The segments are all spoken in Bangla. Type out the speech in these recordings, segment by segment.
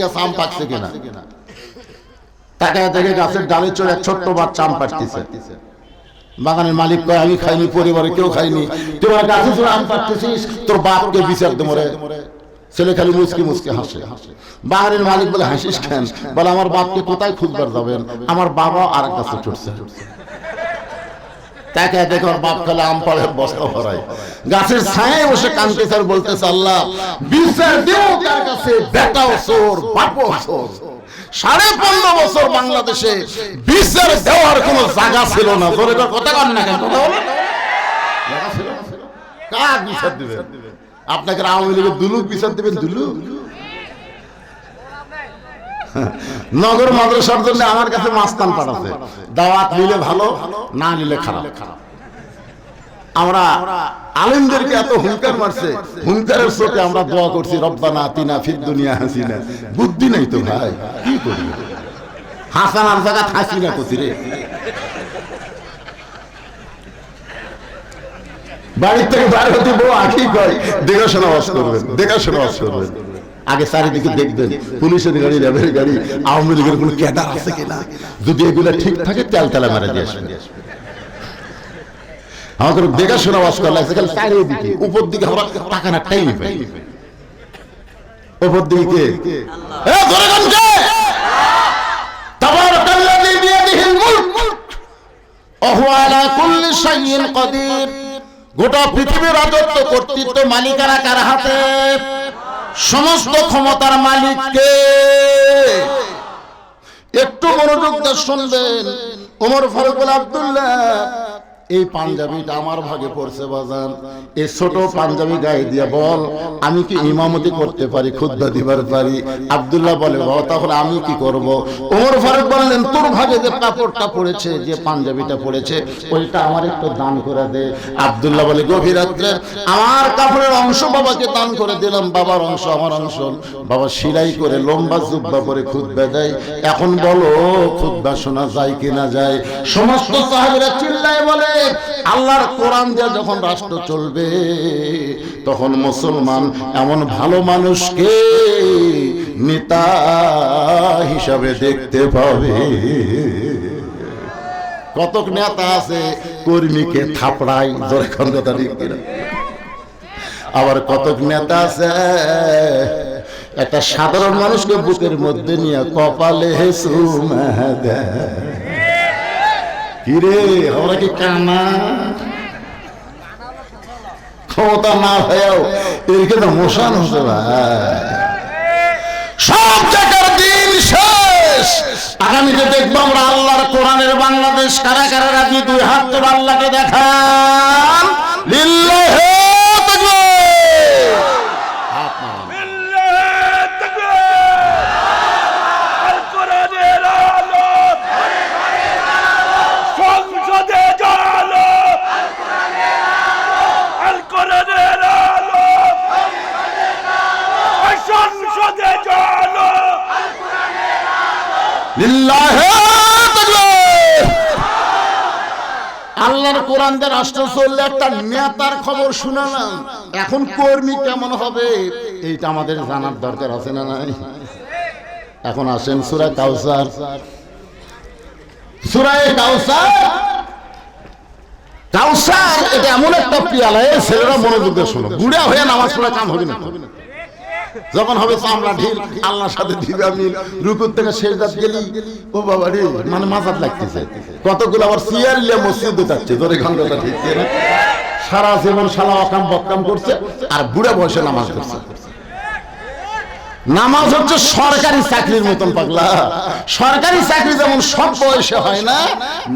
গেছে আম পাকছে কিনা? তাকে দেখে গাছের ডালে চড়ে এক ছোট্ট বাচ্চা আম পাড়তেছে বাগানের মালিক কয়, আমি খাইনি, পরিবারে কেউ খাইনি। তোরা গাছে চড়ে আম পাড়তেছিস তোর বাপকে বিচার দে মরে ছেলে খালি মুসকি মুসকি হাসে। বাগানের মালিক বলে, হাসিস কেন? বলে, আমার বাপকে কোথায় খুঁজবার যাবেন? আমার বাবা আর এক গাছে চড়ছে। তাকে আম গাছের সাড়ে বছর বাংলাদেশে বিচার দেওয়ার কোন জায়গা ছিল না। জোরে কথা কন? না। কেন আপনাকে আওয়ামী লীগের দুলুক বিচার দিবেন? দুলুক? নগর মাদ্রাসার জন্য আমার কাছে মাস্তান পাঠাচ্ছে দাওয়াত নিলে ভালো, না নিলে খারাপ। আমরা আলেমদেরকে এত হুঙ্কার মারছে, হুঙ্কারের চোখে আমরা দোয়া করছি, রব্বানা তিনা ফির দুনিয়া হাসিনা। বুদ্ধি নাই তো ভাই, কি করি? হাসানার জায়গা হাসি না করছি রে? বাড়ির থেকে বাইরে হতে বউ আখি কয়? দেখাশোনা বাস করবেন, দেখাশোনা বাস করবেন। আগে চারিদিকে দেখবেন। পুলিশের গাড়ি র্যাবের গাড়ি আওয়ামী লীগের কোনো ক্যাডার আছে কিনা? যদি এগুলা ঠিক থাকে তেল তেলা মেরে দিয়ে আসবেন আমাদের দেখাশোনা বাস করা লাগছে খালি চারিদিকে। উপর দিকে আমরা টাকা না টাইম পাই। উপর দিকে গোটা পৃথিবীর রাজত্ব কর্তৃত্ব মালিকানা কার হাতে। সমস্ত ক্ষমতার মালিককে। একটু মনোযোগ শুনবেন। ওমর ফারুকুল আব্দুল্লাহ এই পাঞ্জাবিটা আমার ভাগে পড়ছে, বাজান। এই ছোট পাঞ্জাবি গায়ে দিয়ে বল, আমি কি ইমামতি করতে পারি, খুদ্া দিবার পারি? আব্দুল্লাহ বলে, বাবা, তাহলে আমি কি করব? ওমর ফারুক বললেন, তোর ভাগে যে কাপড়টা পড়েছে, যে পাঞ্জাবিটা পড়েছে, ওইটা আমার একটু দান করে দে। আব্দুল্লাহ বলে, গভীর রাত্রে আমার কাপড়ের অংশ বাবাকে দান করে দিলাম, বাবার অংশ আমার অংশ। বাবা সিলাই করে লম্বা জুব্বা করে খুদ্া দেয়। এখন বলো, খুদ্া শোনা যায় কিনা যায়? সমস্ত সাহাবিরা চিল্লায় বলে আল্লাহর কোরআন দিয়ে যখন রাষ্ট্র চলবে, তখন মুসলমান এমন ভালো মানুষকে নেতা হিসাবে দেখতে পাবে। কতক নেতা আছে, কর্মীকে থাপড়ায় কোন কথা আবার কতক নেতা আছে, একটা সাধারণ মানুষকে বুকের মধ্যে নিয়ে কপালে চুমা দেয় কিরে, আমরা কি কানা ক্ষমতা না হয়েও এরকে তো সব জায়গার দিন শেষ। আগামীতে দেখব আমরা আল্লাহর কোরআনের বাংলাদেশ কারা কারা রাজি, দুই হাত তোর আল্লাহকে দেখান আল্লাহর কোরআন দিয়ে রাষ্ট্র চললে একটা নেতার খবর এখন কর্মী কেমন হবে? এইটা আমাদের জানার দরকার আছে না নাই? এখন আসেন সুরা কাউসার। সুরায় কাউসার? কাউসার, এটা এমন একটা পিয়ালা ছেলেরা মনোযোগ দিয়ে শোনো। বুড়া হয়ে নামাজ পড়া কাম হবে না। যখন হবে চামড়া ঢিল, আল্লাহর সাথে দিবে আমি রুকুর থেকে শেষ দাঁত গেলি। ও বাবা রে মানে মাথাত লাগতেছে। কতগুলো আবার সিয়ার লিয়া মসজিদে যাচ্ছে ধরে ঘন্টাটা ঠিক সারা জীবন সালা অকাম বকাম করছে, আর বুড়া বয়সে নামাজ করছে নামাজ হচ্ছে সরকারি চাকরির মতন পাগলা। সরকারি চাকরি যেমন সব বয়সে হয় না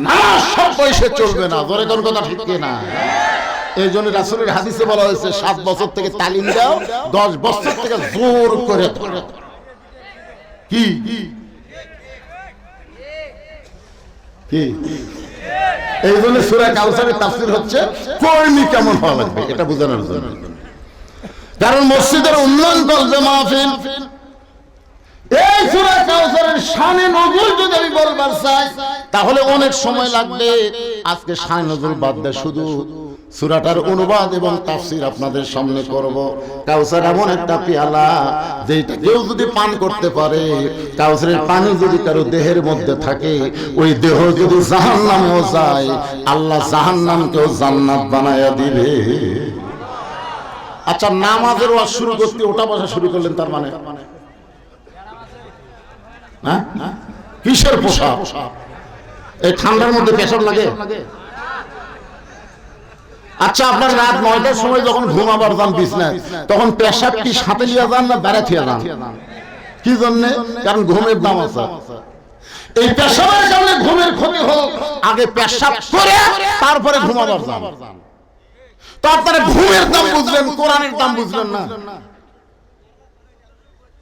নামাজ সব বয়সে চলবে না। ধরে কোন কথা ঠিক না। এই জন্য রাসুলের হাদিসে বলা হয়েছে, সাত বছর থেকে তালিম দাও, দশ বছর থেকে জোর করে কি? এই জন্য সুরা কাউসারের তাফসির হচ্ছে, কর্মী কেমন হওয়া লাগবে? এটা বোঝানোর জন্য। কারণ মসজিদের উন্নয়ন করবে মাহফিল। এই সূরা কাউসারের শানে নজরুল যদি আমি বলবার চাই, তাহলে অনেক সময় লাগবে। আজকে শানে নজরুল বাদ দেয় শুধু। সুরাটার অনুবাদ এবং তাফসির আপনাদের সামনে করব। কাউসার এমন একটা পেয়ালা যেটা কেউ যদি পান করতে পারে, কাউসারের পানি যদি কারও দেহের মধ্যে থাকে, ওই দেহ যদি জাহান্নামেও যায়, আল্লাহ জাহান্নামকেও জান্নাত বানায়া দিবে। আচ্ছা নামাজের ওয়াজ শুরু করতে ওটা বসা শুরু করলেন তার মানে? হ্যাঁ? কিসের পোশাক? এই ঠান্ডার মধ্যে পেশাব লাগে? আচ্ছা আপনার রাত নয়টার সময় যখন ঘুমাবার যান বিছনায়, তখন পেশাব কি সাথে লিয়ে যান না বেড়া থিয়ে যান? কি জন্যে? কারণ ঘুমের দাম আছে। এই পেশাবের কারণে ঘুমের ক্ষতি হোক আগে পেশাব করে, তারপরে ঘুমাবার যান। তো আপনারা ঘুমের দাম বুঝলেন, কোরআনের দাম বুঝলেন না?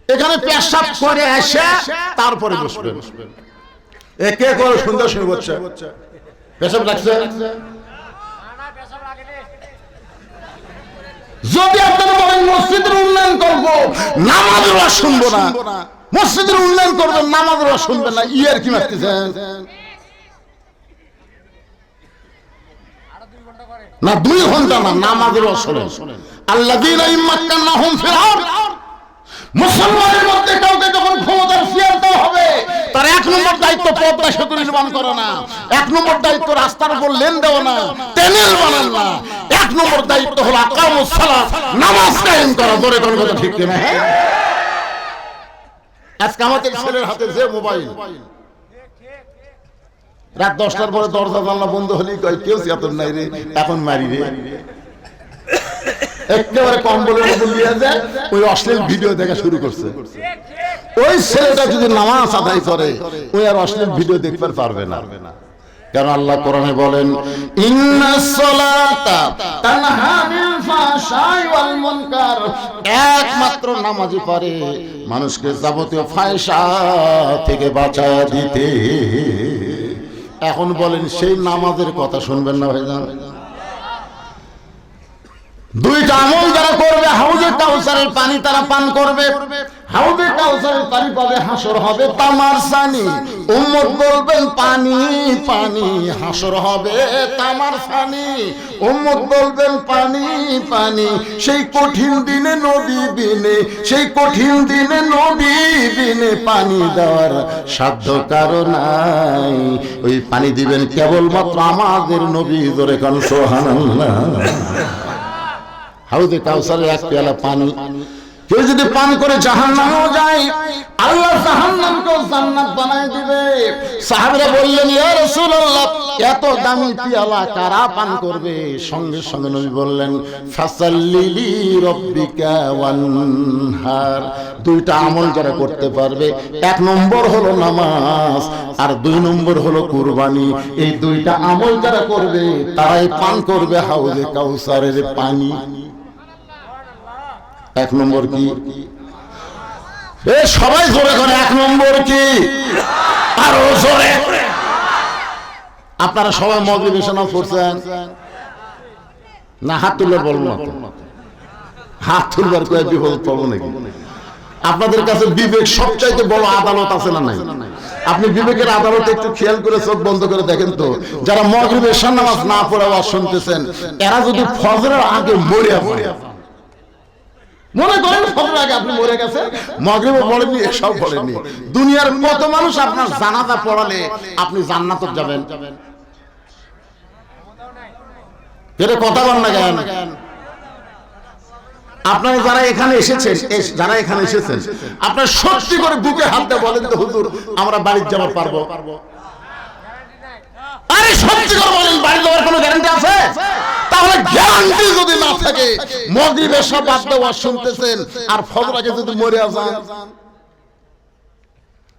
এখানে পেশাব করে এসে, তারপরে বসবেন। এ কে করে সুন্দর শুনে বলছে পেশাব লাগছে? যদি আপনারা বলেন মসজিদের উন্নয়ন করব নামাজ শুনব না। মসজিদের উন্নয়ন করবেন নামাজের ওয়াজ শুনবেন না। ইয়ার কি মারতেছেন না, দুই ঘণ্টা না, নামাজের ওয়াজ শোনেন। আল্লাযীনা না ফিল আরদ মুসলমানের মধ্যে কাউকে যখন ক্ষমতার শেয়ার দেওয়া হবে তার এক নম্বর দায়িত্ব পদ্মা সেতু নির্মাণ করা না। এক নম্বর দায়িত্ব রাস্তার উপর লেন দেওয়া না, টেনেল বানান না। এক নম্বর দায়িত্ব হলো আকামুস সালাত, নামাজ কায়েম করা, জোরে কোন কথা ঠিক কিনা? হ্যাঁ? আজকে আমাদের ছেলের হাতে যে মোবাইল, রাত দশটার পরে দরজা জানলা বন্ধ হলেই কয়, কেউ চেতন নাই রে, এখন মারি রে। একেবারে কম্বলের মধ্যে নিয়ে যায়, ওই অশ্লীল ভিডিও দেখা শুরু করছে। ওই ছেলেটা যদি নামাজ আদায় করে ওই আর অশ্লীল ভিডিও দেখতে পারবে না। কেন আল্লাহ কোরআনে বলেন একমাত্র নামাজই পারে মানুষকে যাবতীয় ফায়সা থেকে বাঁচায় দিতে। এখন বলেন, সেই নামাজের কথা শুনবেন না ভাইজান? দুইটা আমল যারা করবে, হাউজে কাউসারের পানি তারা পান করবে। হাউজে কাউসারের পানি পাবে, হাসর হবে তামার সানি। উম্মত বলবেন, পানি পানি, হাসর হবে তামার সানি। উম্মত বলবেন, পানি পানি, সেই কঠিন দিনে নদী বিনে, সেই কঠিন দিনে নদী বিনে পানি দেওয়ার সাধ্য কারও নাই। ওই পানি দিবেন কেবলমাত্র আমাদের নবী, জোরে কান সোহানাল্লাহ হাউদে কাউসারের এক পেয়ালা পানি। কেউ যদি পান করে জাহান্নামেও যায়, আল্লাহ জাহান্নামকেও জান্নাত দিবে। বললেন এত দামি পেয়ালা কারা পান করবে? সঙ্গে সঙ্গে নবী বললেন ফাসাল্লিলি রাব্বিকা ওয়ানহার। দুইটা আমল যারা করতে পারবে, এক নম্বর হলো নামাজ, আর দুই নম্বর হলো কুরবানি। এই দুইটা আমল যারা করবে, তারাই পান করবে হাউজে কাউসারের পানি। এক নম্বর কি? এ, সবাই জোরে করে, এক নম্বর কি? আরও জোরে। আপনারা সবাই মগরিবেশনা করছেন না, হাত তুললে বলব হাত তুলবার কয়ে বিপদ পাবো নাকি? আপনাদের কাছে বিবেক সবচাইতে বড় আদালত আছে না নাই? আপনি বিবেকের আদালতে একটু খেয়াল করে চোখ বন্ধ করে দেখেন তো, যারা মগরিবের নামাজ না পড়ে শুনতেছেন, এরা যদি ফজরের আগে মরিয়া পড়ে মনে করেন ফজর আগে আপনি মরে গেছেন মগরিবও পড়েননি এসব পড়েননি দুনিয়ার কত মানুষ আপনার জানাজা পড়ালে আপনি জান্নাত যাবেন। এটা কথা বল না কেন? আপনারা যারা এখানে এসেছেন যারা এখানে এসেছেন আপনার সত্যি করে বুকে হাত দিয়ে বলেন তো হুজুর আমরা বাড়ির যাবার পারব। আরে সত্যি করে বলেন বাড়ি যাওয়ার কোনো গ্যারান্টি আছে? তাহলে গ্যারান্টি যদি না থাকে মগরিবের সব বাদ দেওয়া শুনতেছেন আর ফজরাকে যদি মরে যান।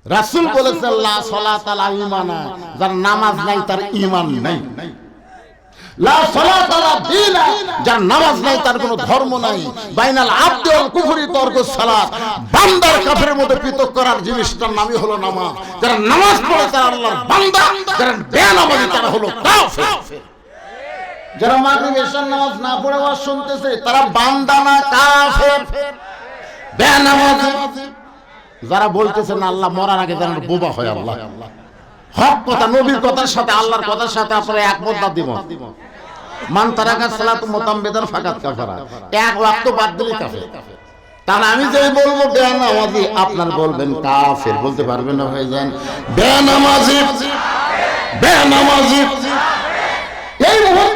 রাসূল বলেছেন লা সালাত আলা ঈমানা যার নামাজ নাই তার ঈমান নাই। লা সালাত আলা দীনা যার নামাজ নাই তার কোনো ধর্ম নাই। বাইনাল আব্দ ওয়াল কুফরি তর্ক সালাত। বান্দার কাফেরের মধ্যে পৃথক করার জিনিসটার নামই হলো নামাজ। যারা নামাজ পড়ে তারা আল্লাহর বান্দা। যারা বেনামাজি তারা হলো কাফের। যারা নামাজ না পড়ে ওয়াজ শুনতেছে, তারা কাফের। যারা আল্লাহ মরার আগে যেন বোবা হয় আল্লাহ। হক কথা, নবীর কথার সাথে, আল্লাহর কথার সাথে একমত না দিব মান সালাত ফাকাত কাফারা। এক ওয়াক্ত বাদ দিলে কাফের। তাহলে আমি যে বলব, বেনামাজি, আপনার বলবেন কাফের। বলতে পারবেন না হয়ে যান বেনামাজি। বেনামাজি।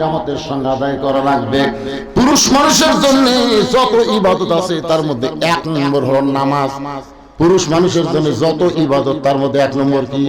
জামাতের সঙ্গে আদায় করা লাগবে। পুরুষ মানুষের জন্য যত ইবাদত আছে তার মধ্যে এক নম্বর হল নামাজ। পুরুষ মানুষের জন্য যত ইবাদত তার মধ্যে এক নম্বর কি?